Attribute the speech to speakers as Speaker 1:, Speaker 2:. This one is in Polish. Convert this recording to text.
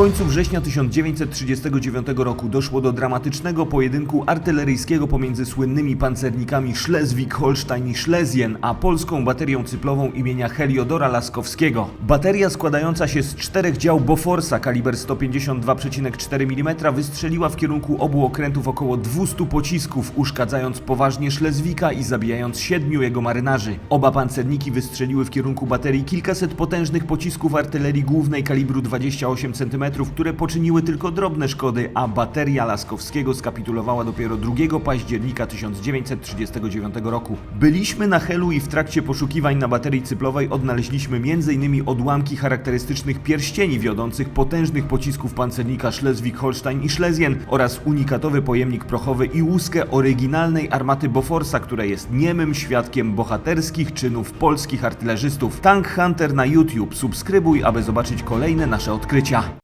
Speaker 1: końcu września 1939 roku doszło do dramatycznego pojedynku artyleryjskiego pomiędzy słynnymi pancernikami Schleswig-Holstein i Schlesien, a polską baterią cyplową imienia Heliodora Laskowskiego. Bateria składająca się z czterech dział Boforsa kaliber 152,4 mm wystrzeliła w kierunku obu okrętów około 200 pocisków, uszkadzając poważnie Szlezwika i zabijając siedmiu jego marynarzy. Oba pancerniki wystrzeliły w kierunku baterii kilkaset potężnych pocisków artylerii głównej kalibru 28 cm, które poczyniły tylko drobne szkody, a bateria Laskowskiego skapitulowała dopiero 2 października 1939 roku. Byliśmy na Helu i w trakcie poszukiwań na baterii cyplowej odnaleźliśmy m.in. odłamki charakterystycznych pierścieni wiodących potężnych pocisków pancernika Schleswig-Holstein i Schlesien oraz unikatowy pojemnik prochowy i łuskę oryginalnej armaty Boforsa, która jest niemym świadkiem bohaterskich czynów polskich artylerzystów. Tank Hunter na YouTube. Subskrybuj, aby zobaczyć kolejne nasze odkrycia.